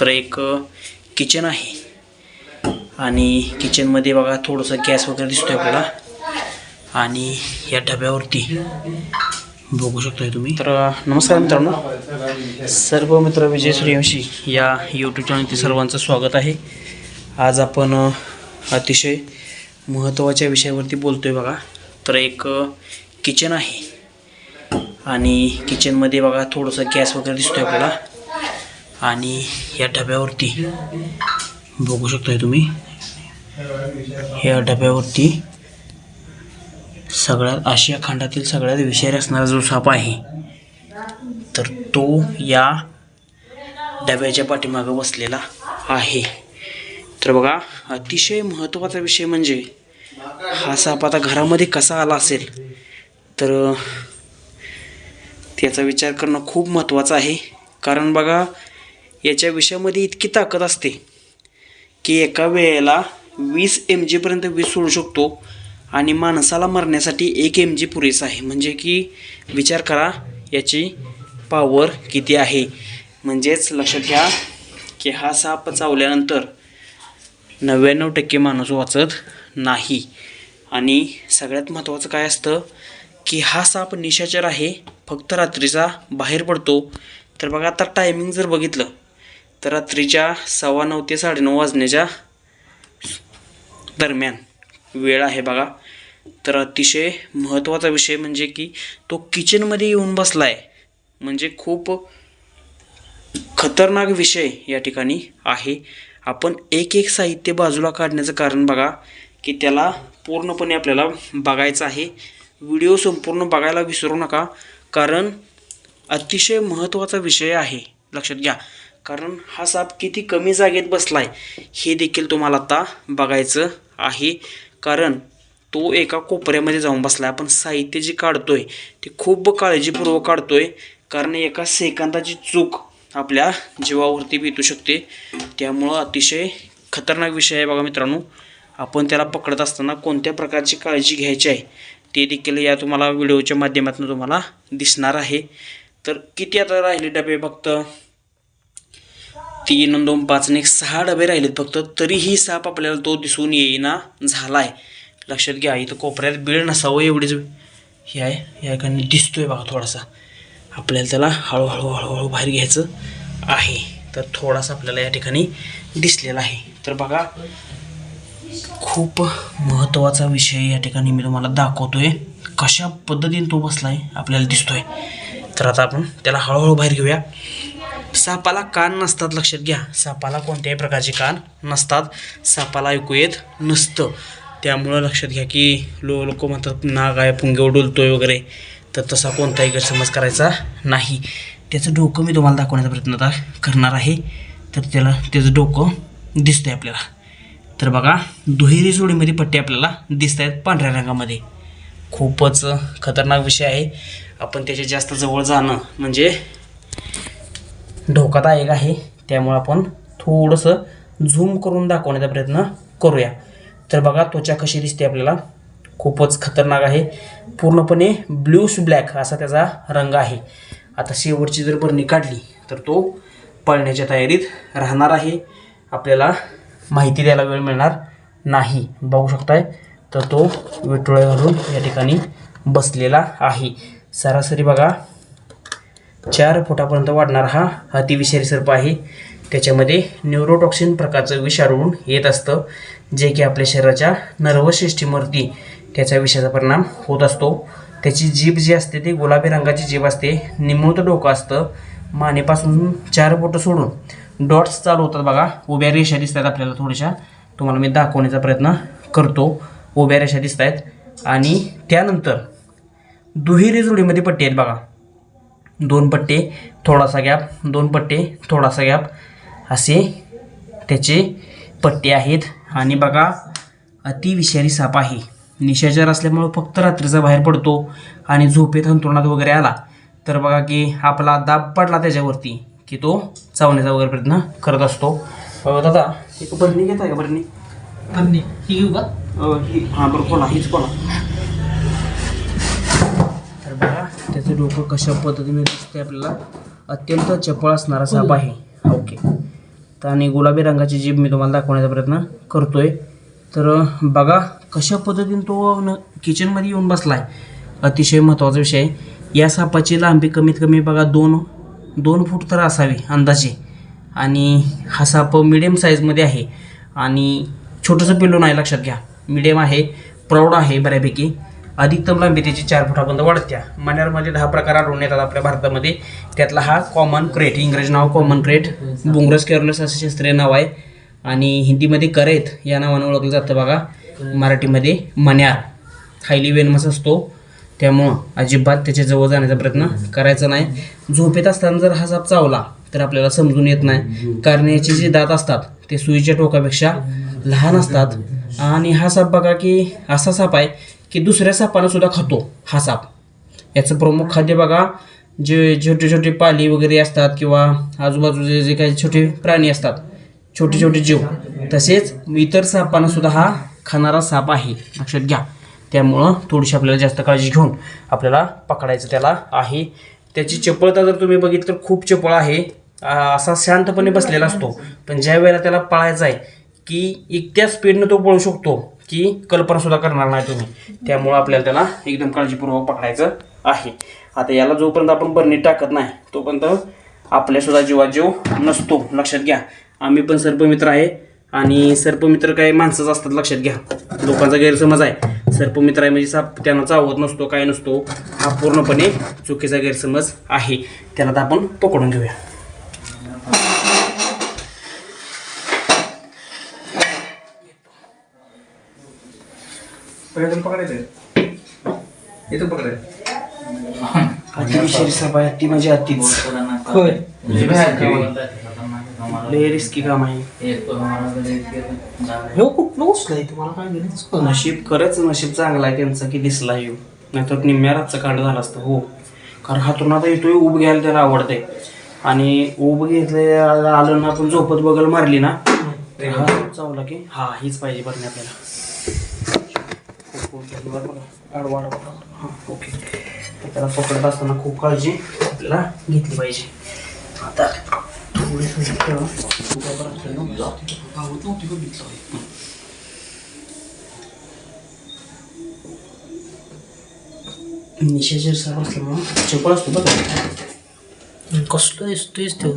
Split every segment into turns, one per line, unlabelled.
तर एक किचन आहे. आणि किचनमध्ये बघा थोडंसं गॅस वगैरे दिसतो आपल्याला. आणि या डब्यावरती बघू शकताय तुम्ही. तर नमस्कार मित्रांनो. सर्व मित्र विजय सूर्यवंशी या यूट्यूब चॅनलचे सर्वांचं स्वागत आहे. आज आपण अतिशय महत्त्वाच्या विषयावरती बोलतोय बघा. तर एक किचन आहे. आणि किचनमध्ये बघा थोडंसं गॅस वगैरे दिसतोय आपल्याला. आणि या डब्यावरती बघू शकताय तुम्ही. या डब्यावरती सगळ्यात आशिया खंडातील सगळ्यात विषारी असणारा जो साप आहे तर तो या डब्याच्या पाठीमागं बसलेला आहे. तर बघा अतिशय महत्त्वाचा विषय म्हणजे हा साप आता घरामध्ये कसा आला असेल तर त्याचा विचार करणं खूप महत्त्वाचं आहे. कारण बघा याच्या विषयामध्ये इतकी ताकद असते की एका वेळेला वीस एम जीपर्यंत वीज सोडू शकतो आणि माणसाला मरण्यासाठी एक एम जी पुरेसा आहे. म्हणजे की विचार करा याची पावर किती आहे? म्हणजेच लक्षात घ्या की हा साप चावल्यानंतर नव्याण्णव टक्के माणूस वाचत नाही. आणि सगळ्यात महत्त्वाचं काय असतं की हा साप निशाचर आहे फक्त रात्रीचा बाहेर पडतो. तर बघा आता टायमिंग जर बघितलं तर रात्रीच्या सव्वा नऊ ते साडेनऊ वाजण्याच्या दरम्यान वेळ आहे बघा. तर अतिशय महत्त्वाचा विषय म्हणजे की तो किचनमध्ये येऊन बसला आहे म्हणजे खूप खतरनाक विषय या ठिकाणी आहे. आपण एक एक साहित्य बाजूला काढण्याचं कारण बघा की त्याला पूर्णपणे आपल्याला बघायचं आहे. व्हिडिओ संपूर्ण बघायला विसरू नका कारण अतिशय महत्त्वाचा विषय आहे. लक्षात घ्या. कारण हा साप किती कमी जागेत बसलाय हे देखील तुम्हाला आता बघायचं आहे. कारण तो एका कोपऱ्यामध्ये जाऊन बसलाय. आपण साहित्य जे काढतोय ते खूप काळजीपूर्वक काढतोय. कारण एका सेकंदाची चूक आपल्या जीवावरती भेटू शकते. त्यामुळं अतिशय खतरनाक विषय आहे बघा मित्रांनो. आपण त्याला पकडत असताना कोणत्या प्रकारची काळजी घ्यायची आहे ते देखील या तुम्हाला व्हिडिओच्या माध्यमातून तुम्हाला दिसणार आहे. तर किती आता राहिले डबे फक्त? तीन दोन पाच आणि एक सहा डबे राहिलेत फक्त तरीही साप आपल्याला तो दिसून येईना झाला आहे लक्षात घ्या इथं कोपऱ्यात बीळ नसावं एवढीच हे आहे या ठिकाणी दिसतोय बघा थोडासा. आपल्याला त्याला हळूहळू हळूहळू बाहेर घ्यायचं आहे. तर थोडासा आपल्याला या ठिकाणी दिसलेला आहे. तर बघा खूप महत्त्वाचा विषय या ठिकाणी मी तुम्हाला दाखवतोय. कशा पद्धतीने तो बसला आहे आपल्याला दिसतोय. तर आता आपण त्याला हळूहळू बाहेर घेऊया. सापाला कान नसतात लक्षात घ्या. सापाला कोणत्याही प्रकारचे कान नसतात. सापाला ऐकू येत नसतं. त्यामुळं लक्षात घ्या की लो लोक म्हणतात नाग आहे पुंगे डुलतोय वगैरे. तर तसा कोणताही गैरसमज करायचा नाही. त्याचं डोकं मी तुम्हाला दाखवण्याचा प्रयत्न आता करणार आहे. तर त्याला त्याचं डोकं दिसतंय आपल्याला. तर बघा दुहेरी जोडीमध्ये पट्टे आपल्याला दिसत आहेत पांढऱ्या रंगामध्ये. खूपच खतरनाक विषय आहे. आपण त्याच्या जास्त जवळ जाणं म्हणजे धोकादायक आहे. त्यामुळं आपण थोडंसं झूम करून दाखवण्याचा प्रयत्न करूया. तर बघा त्वचा कशी दिसते आपल्याला. खूपच खतरनाक आहे. पूर्णपणे ब्ल्यूश ब्लॅक असा त्याचा रंग आहे. आता शेवटची जर बरणी काढली तर तो पळण्याच्या तयारीत राहणार आहे. आपल्याला माहिती द्यायला वेळ मिळणार नाही. बघू शकताय तर तो विठोळ्या घालून या ठिकाणी बसलेला आहे. सरासरी बघा चार फुटापर्यंत वाढणारा हा अतिविषारी सर्प आहे. त्याच्यामध्ये न्यूरोटॉक्सिन प्रकारचं विष येत असतं जे की आपल्या शरीराच्या नर्वस सिस्टीमवरती त्याच्या विषाचा परिणाम होत असतो. त्याची जीभ जी असते ती गुलाबी रंगाची जीभ असते. निमूत डोकं असतं. मानेपासून चार बोटं सोडून डॉट्स चालू होतात बघा. उभ्या रेषा दिसतात आपल्याला थोड्याशा. तुम्हाला मी दाखवण्याचा प्रयत्न करतो. उभ्या रेषा दिसत आहेत आणि त्यानंतर दुहेरी जोडीमध्ये पट्टी आहेत बघा. दोन पट्टे थोडासा गॅप दोन पट्टे थोडासा गॅप. असे त्याचे पट्टे आहेत. आणि बघा अतिविषारी साप आहे. निशाचर असल्यामुळं फक्त रात्रीचा बाहेर पडतो आणि झोपेत अंतरुणात वगैरे आला. तर बघा की आपला दाब पडला त्याच्यावरती की तो चावण्याचा वगैरे प्रयत्न करत असतो. दादा एक बरणी घेत का बरणी
बरणी ही घेऊ का?
ही हां बरं बोला हीच बोला तर त्याचं डोकं कशा पद्धतीने दिसते आपल्याला अत्यंत चपळ असणारा साप आहे. ओके. तर आणि गुलाबी रंगाची जीभ मी तुम्हाला दाखवण्याचा प्रयत्न करतोय. तर बघा कशा पद्धतीने तो न किचनमध्ये येऊन बसला आहे अतिशय महत्त्वाचा विषय आहे. या सापाची लांबी कमीत कमी बघा दोन दोन फूट तर असावी अंदाजे. आणि हा साप मिडियम साईजमध्ये आहे. आणि छोटंसं पिल्लू नाही लक्षात घ्या. मिडियम आहे प्रौढ आहे बऱ्यापैकी. अधिकतम लांबी त्याची चार फुटापर्यंत वाढत्या. मण्यारमध्ये दहा प्रकार आढळून येतात आपल्या भारतामध्ये. त्यातला हा कॉमन क्रेट इंग्रजी नाव कॉमन क्रेट बुंगरस कॅरोलस असं शास्त्रीय नाव आहे. आणि हिंदीमध्ये करेत या नावानं ओळखलं जातं बघा. मराठीमध्ये मण्यार. हायली वेनमस असतो. त्यामुळं अजिबात त्याच्याजवळ जाण्याचा प्रयत्न करायचा नाही. झोपेत असताना जर हा साप चावला तर आपल्याला समजून येत नाही. कारण याचे जे दात असतात ते सुईच्या टोकापेक्षा लहान असतात. आणि हा साप बघा की असा साप आहे की दुसऱ्या सापानं सुद्धा खातो हा साप. याचं प्रमुख खाद्य बघा जे छोटे छोटे पाली वगैरे असतात किंवा आजूबाजूचे जे काही छोटे प्राणी असतात छोटे छोटे जीव तसेच इतर सापांना सुद्धा हा खाणारा साप आहे. लक्षात घ्या. त्यामुळं थोडीशी आपल्याला जास्त काळजी घेऊन आपल्याला पकडायचं त्याला आहे. त्याची चपळता जर तुम्ही बघितलं तर खूप चपळ आहे. असा शांतपणे बसलेला असतो. पण ज्या वेळेला त्याला पळायचं आहे की इतक्या स्पीडनं तो पळू शकतो की कल्पनासुद्धा करणार नाही तुम्ही. त्यामुळं आपल्याला त्याला एकदम काळजीपूर्वक पकडायचं आहे. आता याला जोपर्यंत आपण बरणीत टाकत नाही तोपर्यंत आपल्यासुद्धा जीवाजीव नसतो. लक्षात घ्या. आम्ही पण सर्पमित्र आहे आणि सर्पमित्र काही माणसंच असतात लक्षात घ्या. लोकांचा गैरसमज आहे. सर्पमित्र आहे म्हणजे साप त्यांना चावत नसतो काय नसतो हा पूर्णपणे चुकीचा गैरसमज आहे. त्याला तर आपण पकडून घेऊया.
पकडून पकडायचं. येतो
अतिशय ती म्हणजे अतिच.
होय.
लय रिस्की काम आहे.
हे कुठलं उचलंय तुम्हाला काय गणितच कळलं नाही.
नशीब खरंच नशीब चांगला आहे त्यांचं की दिसला येऊ नाहीतर निम्म्या रातचं कांड झालं असतं हो. कारण हातून आता येतोय उब घ्यायला त्याला आवडतंय. आणि उब घेतले आलं ना आपण झोपत बगल मारली ना हा चावला की हा हीच पाहिजे बघणे आपल्याला. ओके त्याला पकडत असताना खूप काळजी आपल्याला घेतली पाहिजे आता थोडी थोडी ठेवा. उभा करा साप असल्यामुळं चपळ असतो बघा
कसलं दिसतोयच ते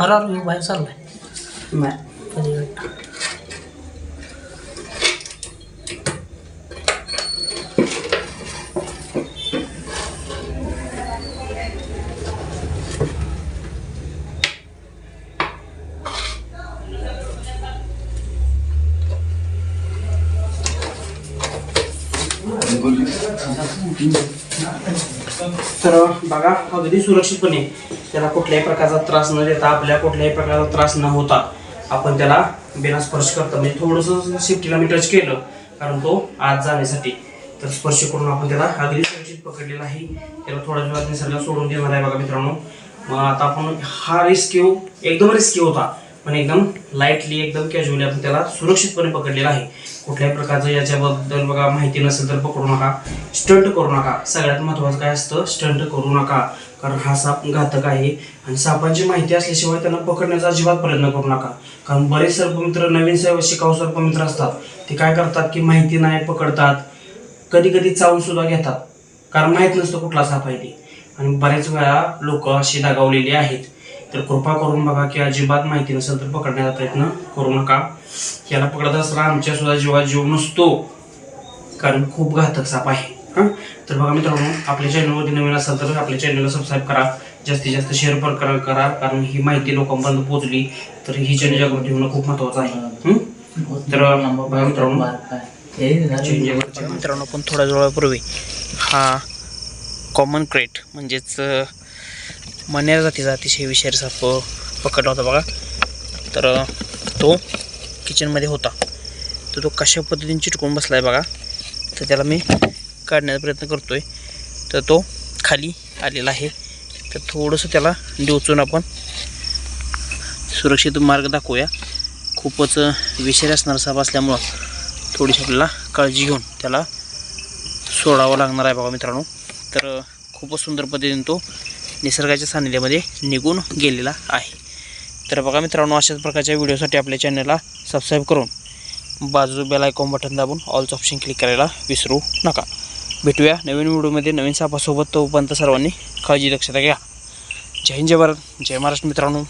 अरे अरे चाललाय.
तर बघा अगदी सुरक्षितपणे त्याला कुठल्याही प्रकारचा त्रास न देता आपल्या कुठल्याही प्रकारचा त्रास न होता आपण त्याला बिना स्पर्श करतो. म्हणजे थोडंसं सेफ्टीला मी टच केलं कारण तो आत जाण्यासाठी. तर स्पर्श करून आपण त्याला अगदी सुरक्षित पकडलेला आहे. त्याला थोड्या वेळात निसर्गाला सोडून देणार आहे बघा मित्रांनो. मग आता आपण हा रेस्क्यू एकदम रिस्की होता पण एकदम लाईटली एकदम कॅज्युअली आपण त्याला सुरक्षितपणे पकडलेला आहे. कुठल्याही प्रकारचं याच्याबद्दल बघा माहिती नसेल तर पकडू नका. स्टंट करू नका. सगळ्यात महत्त्वाचं काय असतं? स्टंट करू नका. कारण हा साप घातक आहे आणि सापांची माहिती असल्याशिवाय त्यांना पकडण्याचा अजिबात प्रयत्न करू नका. कारण बरेच सर्पमित्र नवीन सर्व शिकाऊ सर्पमित्र असतात. ते काय करतात की माहिती नाही पकडतात. कधी कधी चावूनसुद्धा घेतात. कारण माहीत नसतं कुठला साप आहे ते. आणि बऱ्याच वेळा लोक अशी दगावलेली आहेत. तर कृपा करून बघा की अजिबात माहिती नसेल तर पकडण्याचा प्रयत्न करू नका. याला पकडत असताना आमच्या सुद्धा जीवा जीव नसतो कारण खूप घातक साप आहे. हां? तर बघा मित्रांनो आपल्या चॅनलवरती नवीन असाल तर आपल्या चॅनलला सबस्क्राईब करा. जास्तीत जास्त शेअर पण करा करा कारण ही माहिती लोकांपर्यंत पोहोचली तर ही जनजागृती होणं खूप महत्त्वाचं आहे. तर बघा मित्रांनो मित्रांनो पण थोड्या वेळापूर्वी हा कॉमन क्रेट म्हणजेच अ, तिचा जातीचा अतिशय विषारी साप पकडला होता बघा. तर तो किचनमध्ये होता. तर तो कशा पद्धतीने चिटकून बसला आहे बघा. तर त्याला मी काढण्याचा प्रयत्न करतो आहे तर तो खाली आलेला आहे. तर थोडंसं त्याला डिवचून आपण सुरक्षित मार्ग दाखवूया. खूपच विषारी असणारा साप असल्यामुळं थोडीशी आपल्याला काळजी घेऊन त्याला सोडावं लागणार आहे बघा मित्रांनो. तर खूपच सुंदर पद्धतीने तो निसर्गाच्या सानिध्यामध्ये निघून गेलेला आहे. तर बघा मित्रांनो अशाच प्रकारच्या व्हिडिओसाठी आपल्या चॅनलला सबस्क्राईब करून बाजू बेल आयकॉन बटन दाबून ऑलचं ऑप्शन क्लिक करायला विसरू नका. भेटूया नवीन व्हिडिओमध्ये नवीन सापासोबत. तोपर्यंत सर्वांनी काळजी दक्षता घ्या. जय हिंद जय भारत जय महाराष्ट्र मित्रांनो.